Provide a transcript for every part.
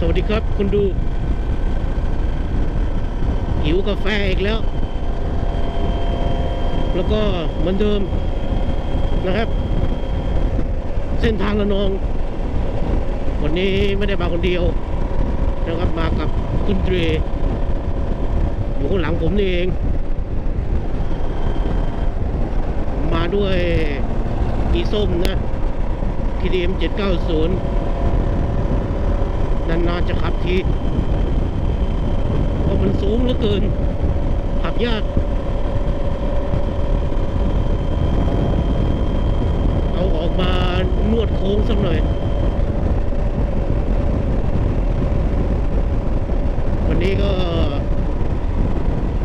สวัสดีครับคุณดู หิวกาแฟอีกแล้ว แล้วก็เหมือนเดิมนะครับ เส้นทางละนอง วันนี้ไม่ได้มาคนเดียวนะครับมากับคุณเตรอยู่ข้างหลังผมนี่เอง มาด้วยอีส้มนะ TDM 790 นานๆจะขับทีเพราะมันสูงเหลือเกิน ขับยาก เอาออกมานวดโค้งสักหน่อย วันนี้ก็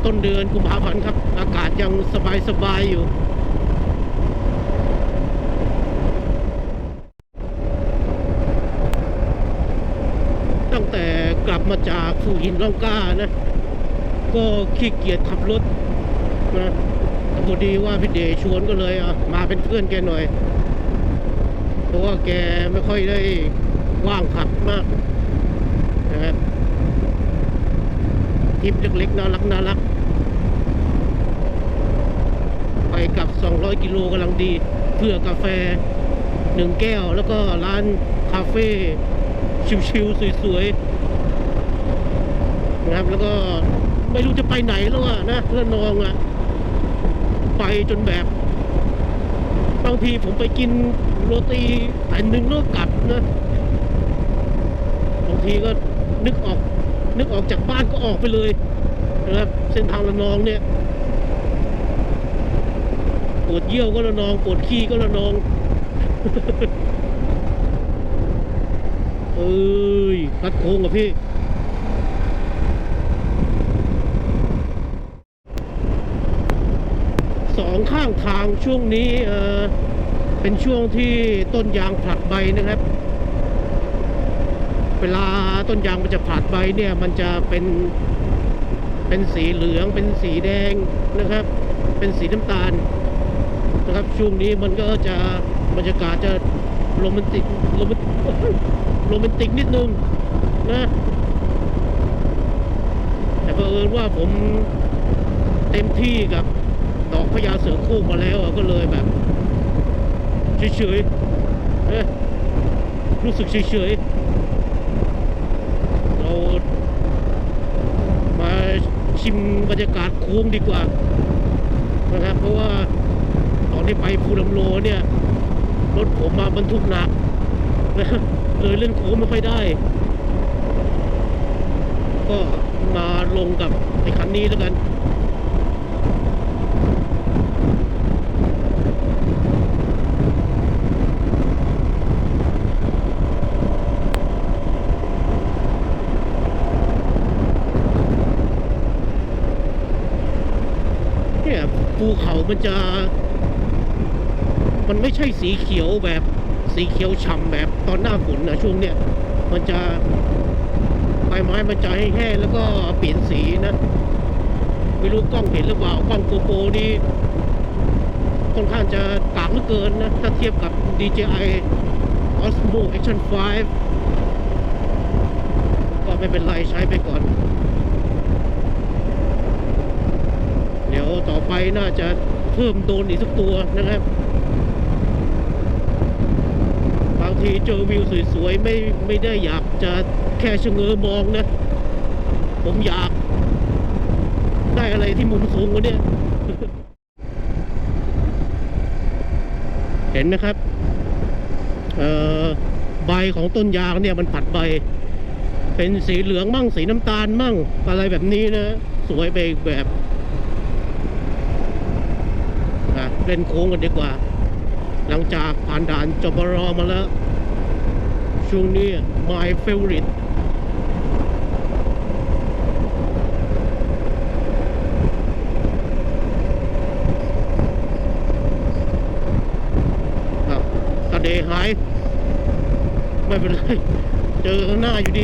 ต้นเดือนกุมภาพันธ์ครับ อากาศยังสบายๆอยู่ ตั้งแต่ กลับมาจากฟูหินล่องกล้านะ ก็ขี้เกียจขับรถนะพอดีว่าพี่เดชชวนก็เลยมาเป็นเพื่อนแกหน่อย เพราะว่าแกไม่ค่อยได้ว่างขับมากนะครับทริปเล็กๆน่ารักน่ารักไปกับ 200 กิโลกำลังดี เพื่อกาแฟหนึ่งแก้ว แล้วก็ร้านคาเฟ่ชิวๆสวยๆ นะครับ แล้วก็ไม่รู้จะไปไหนแล้วอะนะแล้วนองอะไปจนแบบบางทีผมไปกินโรตีแผ่นหนึ่งแล้วกลับนะบางทีก็นึกออก นึกออกจากบ้านก็ออกไปเลยนะครับเส้นทางละนองเนี่ยปวดเยี่ยวก็ละนองปวดขี้ก็ละนองเอ้ยคัดโค้งกับพี่ สอง ข้างทางช่วงนี้เออเป็นช่วงที่ต้นยางผลัดใบนะครับ เวลาต้นยางมันจะผลัดใบเนี่ยมันจะเป็นเป็นสีเหลืองเป็นสีแดงนะครับ เป็นสีน้ำตาลนะครับช่วงนี้มันก็จะบรรยากาศจะโรแมนติกโรแมนโรแมนติกนิดนึงนะแต่เผอิญว่าผมเต็มที่กับ ดอกพญาเสือคร่มาแล้วก็เลยแบบเฉยๆรู้สึกเฉยๆเรามาชิมบรรยากาศโค้งดีกว่านะครับเพราะว่าตอนที่ไปภูลำโลเนี่ย รถผมมาบรรทุกหนักนะเลยเล่นโค้งไม่ค่อยได้ ก็มาลงกับไอ้คันนี้แล้วกัน เนี่ยภูเขา มันจะ มันไม่ใช่สีเขียวแบบสีเขียวฉ่ำแบบตอนหน้าฝนนะช่วงเนี้ยมันจะใบไม้มันจะแห้งแล้วก็เปลี่ยนสีนะไม่รู้กล้องเห็นหรือเปล่ากล้องโกโปรนี่ค่อนข้างจะกากเหลือเกินนะ ถ้าเทียบกับ DJI Osmo Action 5 ก็ไม่เป็นไรใช้ไปก่อน เดี๋ยวต่อไปน่าจะ เพิ่มโดนอีกสักตัวนะครับ บางทีเจอวิวสวยๆไม่ไม่ได้อยากจะแค่ชะเง้อมองนะ ผมอยาก ได้อะไรที่มุมสูงกว่านี้เห็นไหมครับใบของต้นยางเนี่ยมันผัดใบ เป็นสีเหลืองมั่งสีน้ำตาลมั่งอะไรแบบนี้นะ สวยไปแบบ อะ เล่นโค้งกันดีกว่า หลังจากผ่านด่านจบรอมาแล้ว ช่วงนี้ my favorite ครับตาเดหาย ไม่เป็นไร เจอข้างหน้าอยู่ดี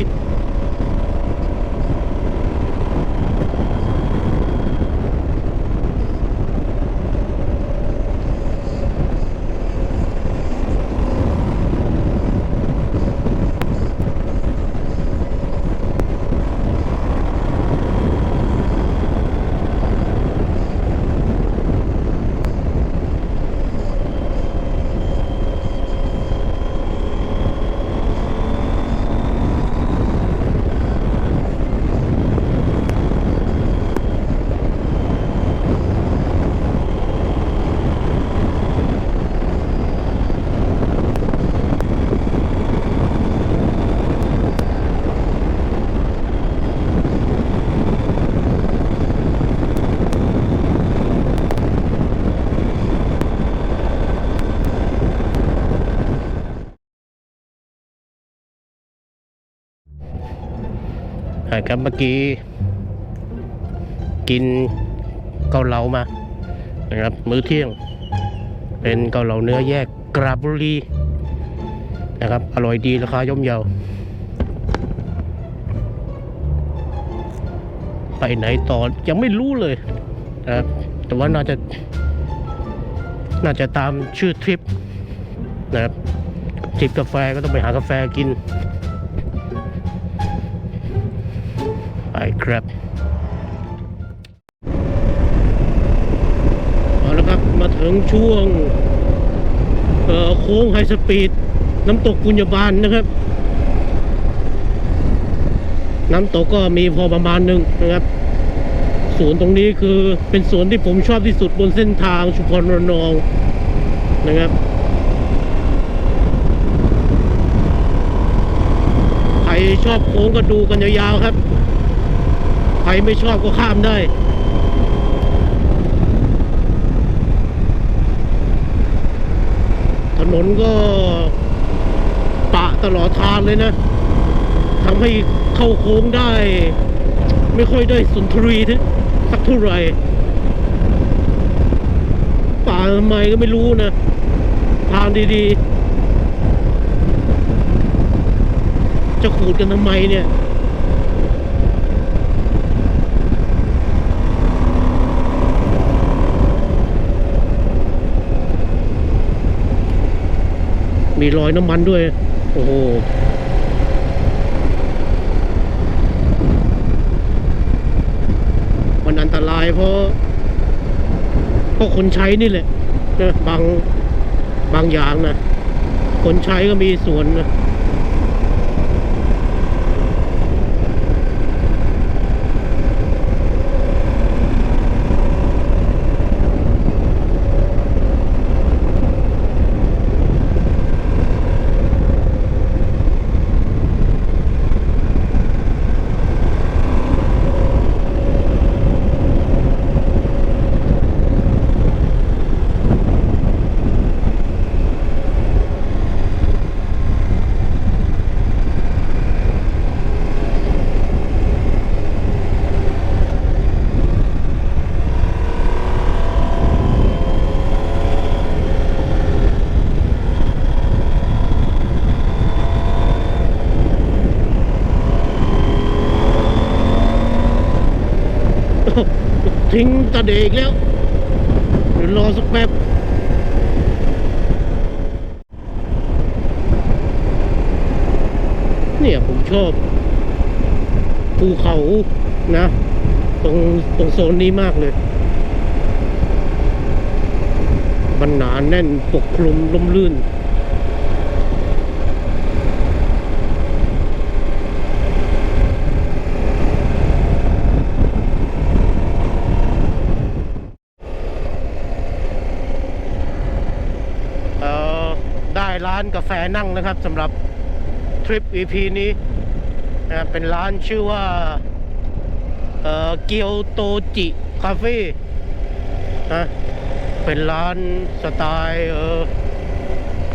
ครับเมื่อกี้ กินเกาเหลามานะครับ มื้อเที่ยง เป็นเกาเหลาเนื้อแยกกราบบุรีนะครับ อร่อยดีราคาย่อมเยาไปไหนต่อยังไม่รู้เลยนะครับแต่ว่าน่าจะ น่าจะตามชื่อทริปนะครับทริปกาแฟก็ต้องไปหากาแฟกิน ครับเอาละครับมาถึงช่วงโค้งไฮสปีด น้ำตกปุญญาบาลนะครับ น้ำตกก็มีพอประมาณหนึ่งนะครับสวนตรงนี้คือเป็นสวนที่ผมชอบที่สุดบนเส้นทางชุมพรระนองนะครับใครชอบโค้งก็ดูกันยาวๆครับ ครไม่ชอบก็ข้ามได้ถนนก็ปะตลอดทางเลยนะทำให้เข้าโค้งได้ ไม่ค่อยได้สุนทรีย์สักเท่าไหร่ป่าทำไมก็ไม่รู้นะ ทางดีๆ จะขูดกันทำไมเนี่ย มีรอยน้ำมันด้วย โอ้โหมันอันตรายเพราะเพราะคนใช้นี่แหละนะบางบางอย่างนะคนใช้ก็มีส่วนนะ ทิ้งตะเดกแล้วเดี๋ยวรอสักแป๊บเนี่ยผมชอบภูเขานะ ตรงตรงโซนนี้มากเลยมันหนาแน่นปกคลุมล่มลื่น เอ่อได้ร้านกาแฟนั่งนะครับสำหรับทริป EP นี้นะเป็นร้านชื่อว่าเกียวโตจิคาเฟ่นะเป็นร้านสไตล์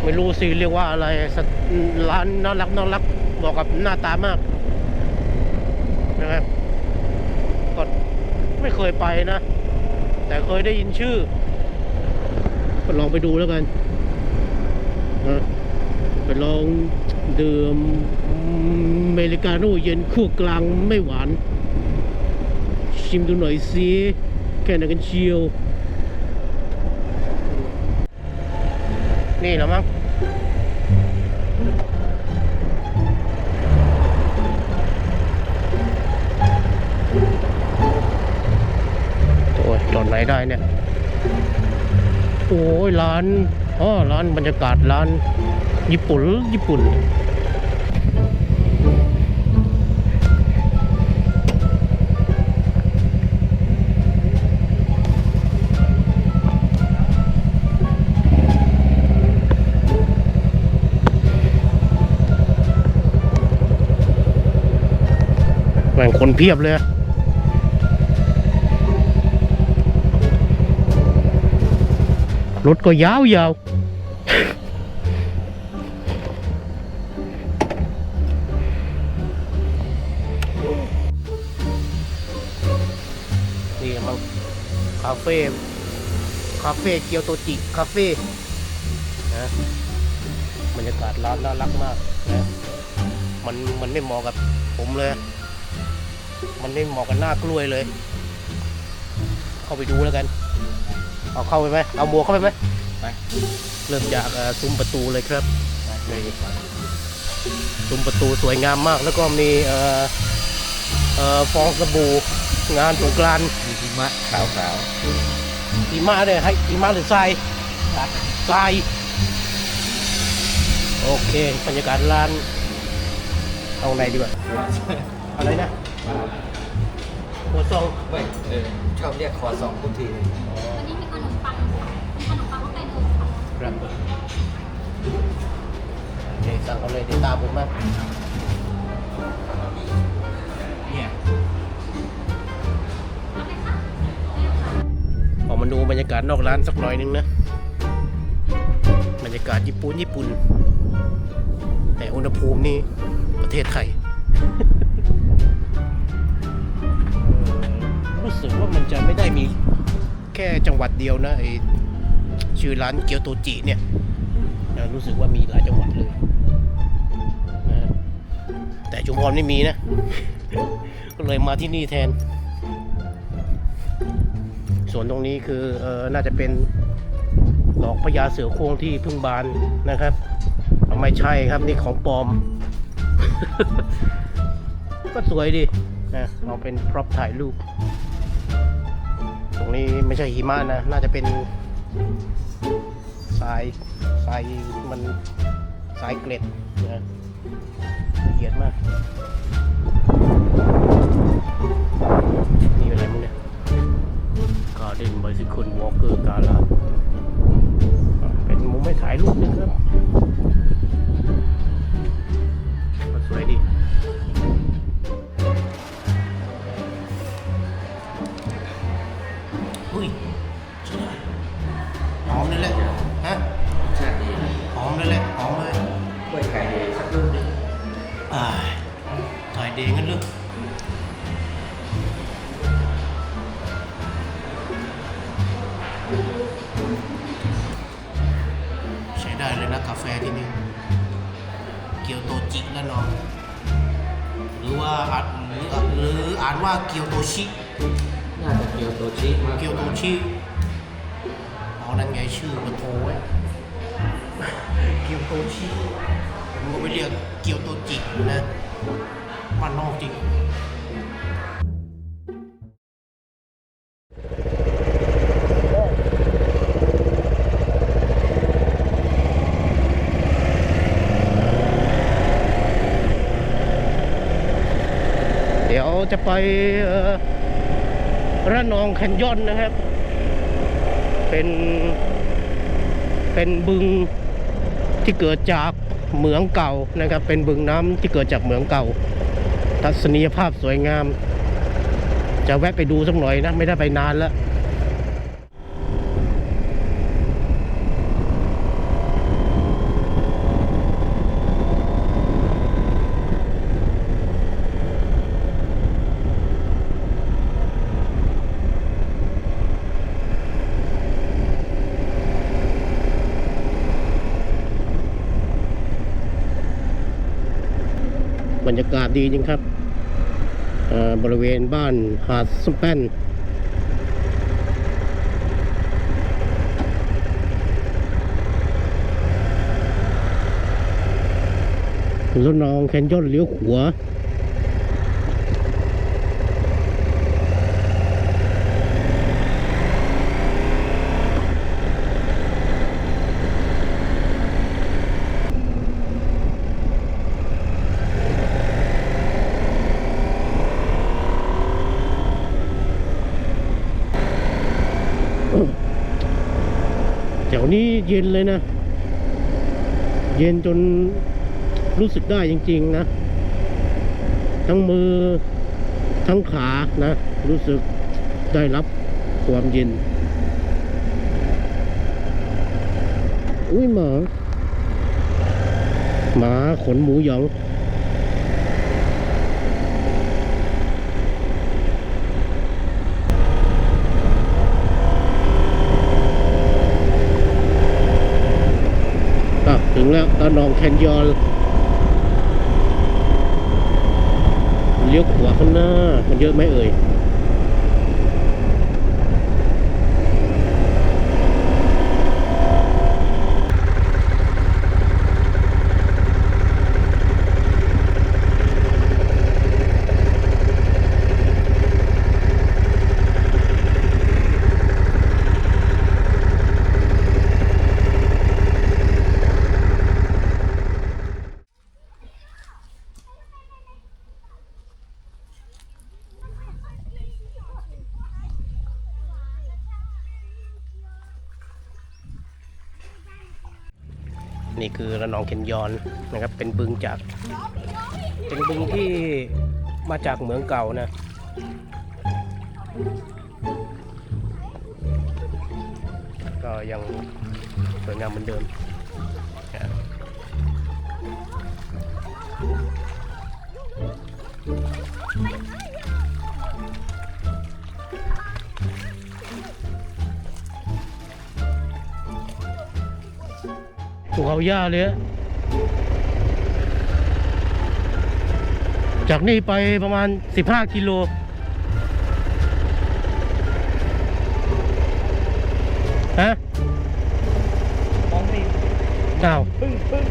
ไม่รู้สิเรียกว่าอะไรร้านน่ารักน่ารักเหมาะกับหน้าตามากนะครับก็ไม่เคยไปนะ แต่เคยได้ยินชื่อก็ลองไปดูแล้วกัน ไปลองดื่มเมริกาโน่เย็นคั่วกลางไม่หวาน ชิมดูหน่อยสิแค่ไหนกันเชียว นี่เหรอมั้งโอ้ยจอดไหนได้เนี่ย โอ้ยร้าน อ๋อร้านบรรยากาศร้านญี่ปุ่นญี่ปุ่นแม่งคนเพียบเลย รถก็ยาวยาวนี่มั้คาเฟ่คาเฟ่เกียวโตจิคาเฟ่นะบรรยากาศร้านน่ารักมากนะมันมันไม่เหมาะกับผมเลย มันไม่เหมาะกับหน้ากล้วยเลย เข้าไปดูแล้วกัน เอาเข้าไปไหมเอาหมวกเข้าไปไหมไป เริ่มจากเอ่อซุ้มประตูเลยครับนี่ซุ้มประตูสวยงามมาก แล้วก็มีเอ่อเอ่อฟองสบู่งานสงกรานต์มีหิมะขาวขาวหิมะเลยให้หิมะหรือทรายทรายโอเคบรรยากาศร้าน เอาไหนดีกว่าอะไรนะหัวซองไม่เออชอบเรียกคอสองทุกทีวันนี้มี ค่ะครับโอเคสั่งเอาเลยเดี๋ยวตามผมมาเนี่ยรับไหมคะออกมาดูบรรยากาศนอกร้านสักหน่อยนึงนะ บรรยากาศญี่ปุ่นญี่ปุ่น แต่อุณหภูมินี่ประเทศไทยรู้สึกว่ามันจะไม่ได้มีแค่จังหวัดเดียวนะไอ ชื่อร้านเกียวโตจิเนี่ยรู้สึกว่ามีหลายจังหวัดเลยนะแต่ชุมพรไม่มีนะ ก็เลยมาที่นี่แทน ส่วนตรงนี้คือเออน่าจะเป็นดอกพญาเสือโคร่งที่พิ่งบานนะครับไม่ใช่ครับนี่ของปลอม ก็สวยดีนะเอาเป็นพร็อพถ่ายรูป ตรงนี้ไม่ใช่หิมะนะ น่าจะเป็น ทรายทรายมันทรายเกล็ดนะละเอียดมากนี่อะไรมึงเนี่ย Garden Bicycle Walker กาลาเป็นมุมไม่ถ่ายรูปนะครับก็สวยดีอุ้ย ว่ จะไประนองแคนยอนนะครับ เป็นเป็นบึงที่เกิดจากเหมืองเก่านะครับ เป็นบึงน้ำที่เกิดจากเหมืองเก่า ทัศนียภาพสวยงาม จะแวะไปดูสักหน่อยนะ ไม่ได้ไปนานแล้ว รยากาศดีจริงครับบริเวณบ้านหาดสมแป้นแล้วน้องแคนยอนเลี้ยวขวา แถวนี้เย็นเลยนะ เย็นจนรู้สึกได้จริง ๆ นะ ทั้งมือทั้งขานะ รู้สึกได้รับความเย็น อุ้ยหมา หมาขนหมูหยอง ถึ งแล้วตานองแคนยอนเลี้ยวขวาข้างหน้า มันเยอะไหมเอ่ย คือระนองเคนยอนนะครับ เป็นบึงจาก เป็นบึงที่มาจากเหมืองเก่านะก็ยังสวยงามเหมือนเดิม เขาหญ้าเลยจากนี่ไปประมาณ 15 กิโล ฮะ มองไม่ อ้าว พึ่งพึ่ง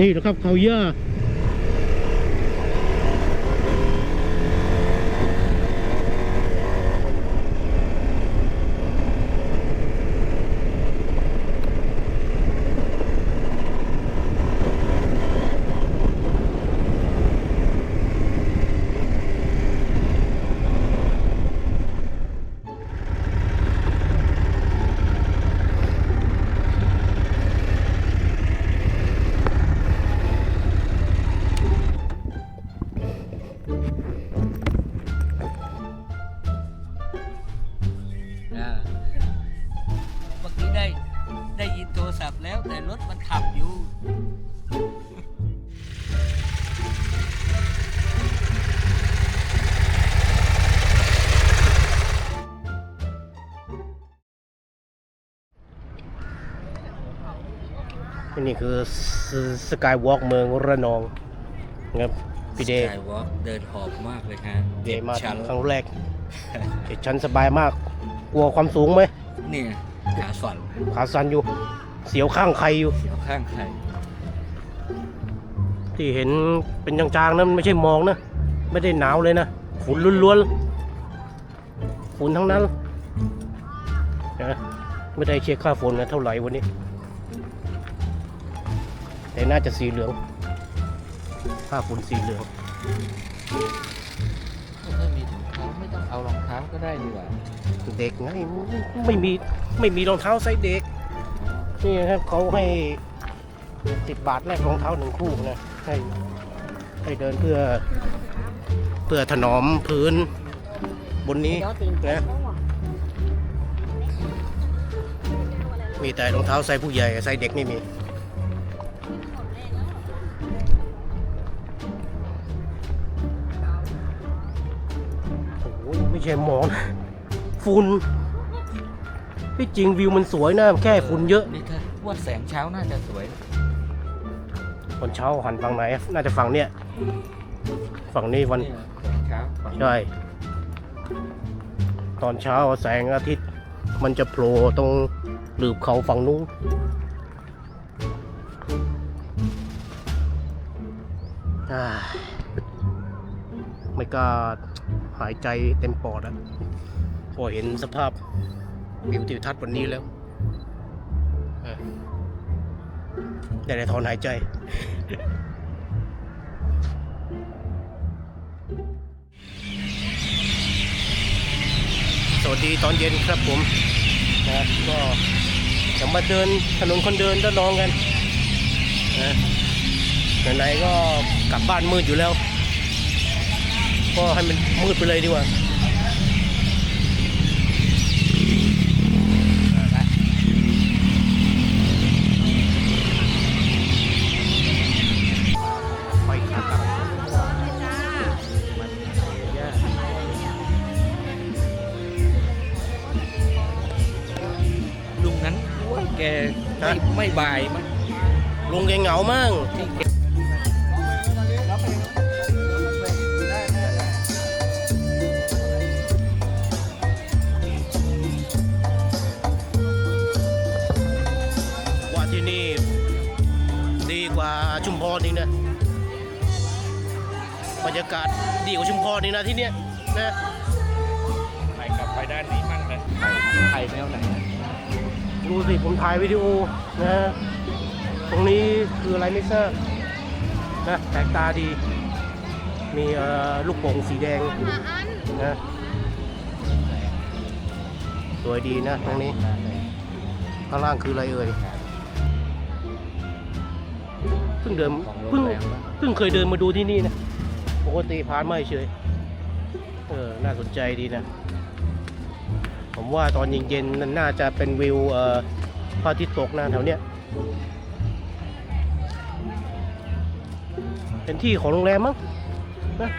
นี่นะครับเขาเยาอ่ นี่คือสกายวอล์กเมืองระนองนะครับพี่เดสย์กายวอล์กเดินหอบมากเลยฮะเดย์มาชันครั้งแรกเจ็ดชั้นสบายมาก กลัวความสูงไหมเนี่ยขาสั่นขาสั่นอยู่ เสียวข้างใครอยู่เสียวข้างใครที่เห็นเป็นจางๆนั้นไม่ใช่หมองนะ ไม่ได้หนาวเลยนะฝุ่นล้วนๆฝุ่นทั้งนั้นนะไม่ได้เช็คค่าฝนนะเท่าไหร่วันนี้ แต่น่าจะสีเหลืองค่าฝุ่นสีเหลืองไม่มีถุงเท้าไม่ต้องเอารองเท้าก็ได้ดีกว่าเด็กไงไม่มีไม่มีรองเท้าไซส์เด็กนี่นะครับเขาให้สิบบาทแลกรองเท้าหนึ่งคู่นะให้ให้เดินเพื่อเพื่อถนอมพื้นบนนี้นะมีแต่รองเท้าไซส์ผู้ใหญ่ไซส์เด็กไม่มี ช่หมองนะฝุ่นที่จริงวิวมันสวยนะแค่ฝุ่นเยอะนี่ถ้าว่าแสงเช้าน่าจะสวยตอนเช้าหันฝั่งไหน น่าจะฝั่งเนี้ยฝั่งนี้วันเนี่ยแสงเช้าฝั่งใช่ตอนเช้าแสงอาทิตย์ มันจะโผล่ตรงหลืบเขาฝั่งนู้นอ่าไม่กล้า หายใจเต็มปอดอะพอเห็นสภาพวิวทิวทัศน์วันนี้แล้วเออได้ถอนหายใจ สวัสดีตอนเย็นครับผมนะก็จะมาเดินถนนคนเดินด้านนองกันนะไหนๆก็กลับบ้านมืดอยู่แล้ว ก็ให้มันมืดไปเลยดีกว่าลุงนั้นแกไม่ไม่บายมั้งลุงแกเหงามาก ชุมพรนี่นะบรรยากาศดีกว่าชุมพรนี่นะที่เนี้ยนะไปกลับไปด้านนี้มั่งเลยไทยแนวไหนดูสิผมถ่ายวิดีโอนะตรงนี้คืออะไรไม่ทราบนะแปลกตาดี มีเอ่อลูกโป่งสีแดงนะสวยดีนะตรงนี้ข้างล่างคืออะไรเอ่ย พิ่งเดินเพิ่งเพิ่งเคยเดินมาดูที่นี่นะปกติผ่านมาเฉยเออน่าสนใจดีนะ ผมว่าตอนเย็นๆนั่นน่าจะเป็นวิวเอ่อพระอาทิตย์ตกนะแถวเนี้ยเป็นที่ของโรงแรมมั้งนะ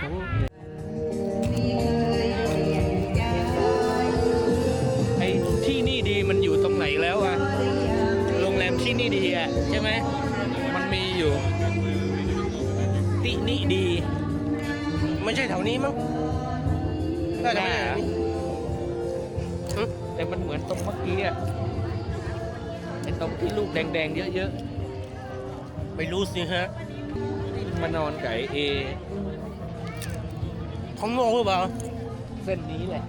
ไม่ใช่แถวนี้มั้งน่าจะไม่ใช่แถวนี้หึแต่มันเหมือนตรงเมื่อกี้อะไอ้ตรงที่ลูกแดงๆเยอะไม่รู้สิฮะๆที่มานอนไก่เอท้องโง่หรือเปล่า เส้นนี้แหละ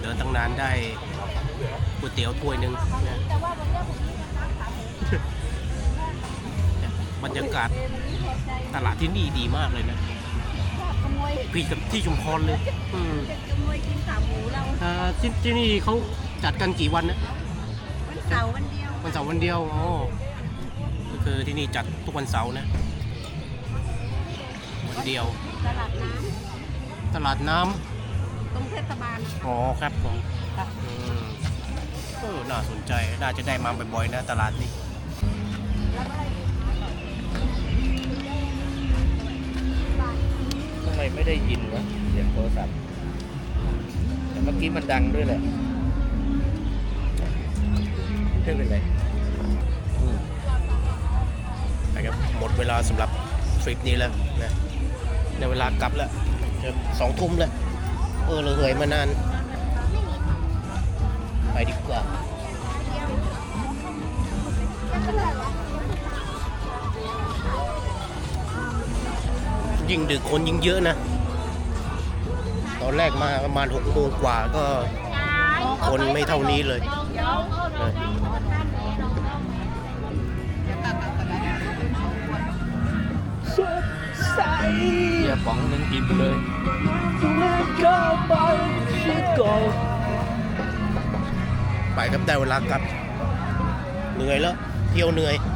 เดินตั้งนานได้ก๋วยเตี๋ยวถ้วยหนึ่งนะบรรยากาศ ตลาดที่นี่ดีมากเลยนะขโมยพี่กับที่ชุมพรเลย อืมขโมยกินขาหมูเราอ่าที่ที่นี่เขาจัดกันกี่วันนะวันเสาร์วันเดียววันเสาร์วันเดียวอ๋อก็คือที่นี่จัดทุกวันเสาร์นะวันเดียวตลาดน้ตลาดน้ำำตรงเทศบาลอ๋อครับผมอืมเออน่าสนใจน่าจะได้มาบ่อยๆนะตลาดนี้ทำ ไมไม่ได้ยินวะเสียงโทรศัพท์แต่เมื่อกี้มันดังด้วยแหละไม่เป็นไรนะครับหมดเวลาสำหรับทริปนี้แล้วนะในเวลากลับแล้วจะสองทุ่มแล้ว เออเราเหนื่อยมานาน ไปดีกว่า ยิ่งดึกคนยิ่งเยอะนะ ตอนแรกมาประมาณหกโมงกว่าก็คนไม่เท่านี้เลยนะเบียร์ป๋องหนึงกินไปเลยไปครับได้เวลากลับ เหนื่อยแล้ว เที่ยวเหนื่อยเ